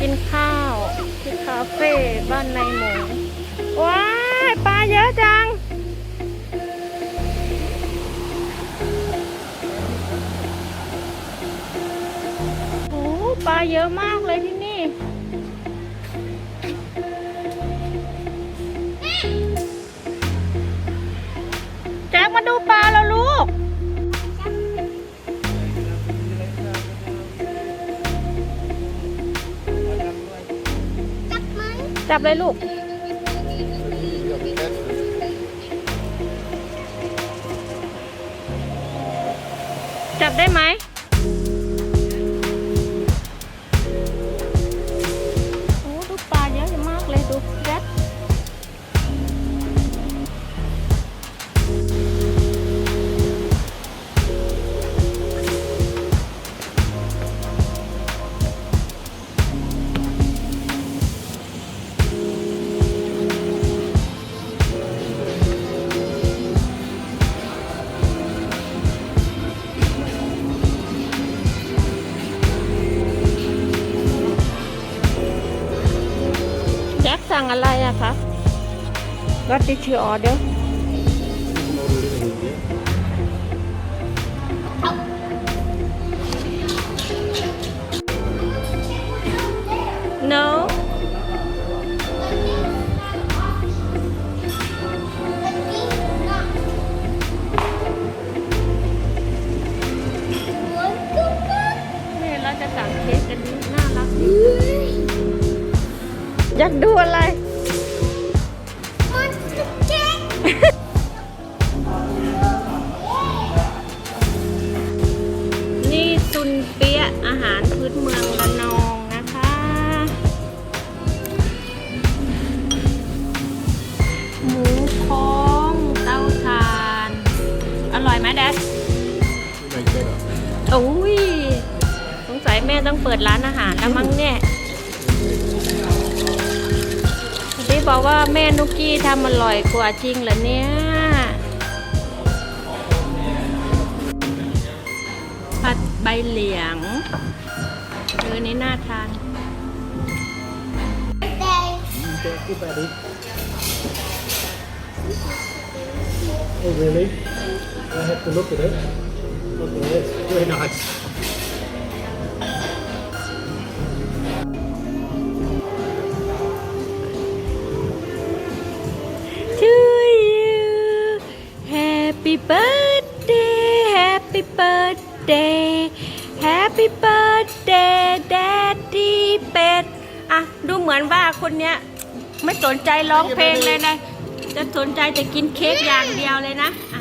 กินข้าวที่คาเฟ่บ้านในหมูว้ายปลาเยอะจัง โอ้ปลาเยอะมากเลยที่นี่ จับเลยลูก จับได้ไหม สั่งอะไรอะคะ What did you order อยากดูอะไรมันจะเจ๊กนี่ซุนเปี๊ยะอาหารพื้นเมืองระนองนะคะ หมูพองเต้าทาน อร่อยไหมแดดโอ้ย สงสัยแม่ต้องเปิดร้านอาหารแล้วมั้งเนี่ย ที่บอกว่าแม่นุกกี้ทำอร่อยกว่าจริงเหรอเนี่ยผัดใบเหลียงเออนี่น่าทานแดง Oh, really? I have to look at it. Okay, it's very nice. Birthday Happy birthday Daddy เป็ดอะดูเหมือนว่าคนเนี้ยไม่สนใจร้องเพลงเลยนะ จะสนใจแต่กินเค้กอย่างเดียวเลยนะอะ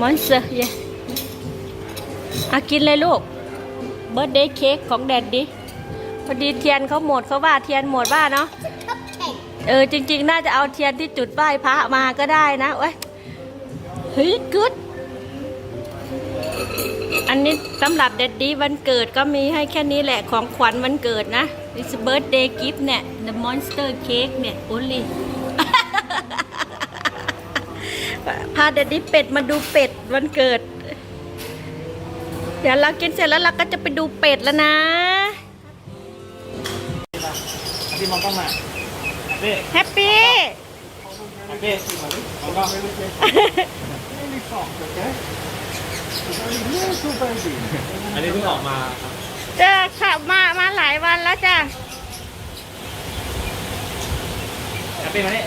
มอนสเตอร์เย่อะกินเลยลูกเบิร์ดเดย์เค้กของแดดดิพอดีเทียนเขาหมดเขาว่าเทียนหมดว่าเนาะเออจริง ๆ น่าจะเอาเทียนที่จุดไหว้พระมาก็ได้นะเว้ยเฮ้ยกึด อันนี้สำหรับเด็ดดี้วันเกิดก็มีให้แค่นี้แหละของขวัญวันเกิดนะ It's birthday gift เนี่ย The monster cake เนี่ย only พาเด็ดดี้เป็ดมาดูเป็ดวันเกิด เดี๋ยวเรากินเสร็จแล้วเราก็จะไปดูเป็ดแล้วนะพี่มองกล้องมาพี่แฮปปี้พี่มองกล้อง อันนี้เพิ่งออกมาครับเจอขับมามาหลายวันแล้วจ้ะแฮปปี้มานี่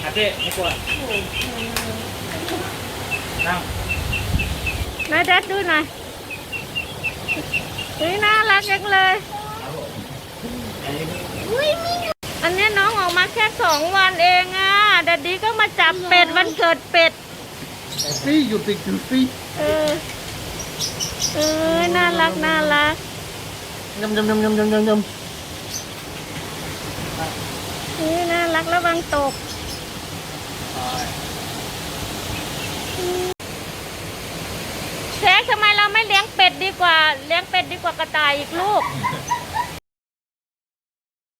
แฮปปี้ไม่กลัวนั่งนายแดดดูหน่อยเฮ้ยน่ารักจังเลยอุ้ยมีอันนี้น้องออกมาแค่สองวันเองอะดัดดีก็มาจับเป็ดวันเกิดเป็ด พี่อยู่ติดอยู่พี่เออ เออ น่ารัก น่ารักยำยำยำยำยำยำยำเฮ้ยน่ารักระวังตกเซ็กทำไมเราไม่เลี้ยงเป็ดดีกว่า เลี้ยงเป็ดดีกว่ากระต่ายอีกลูก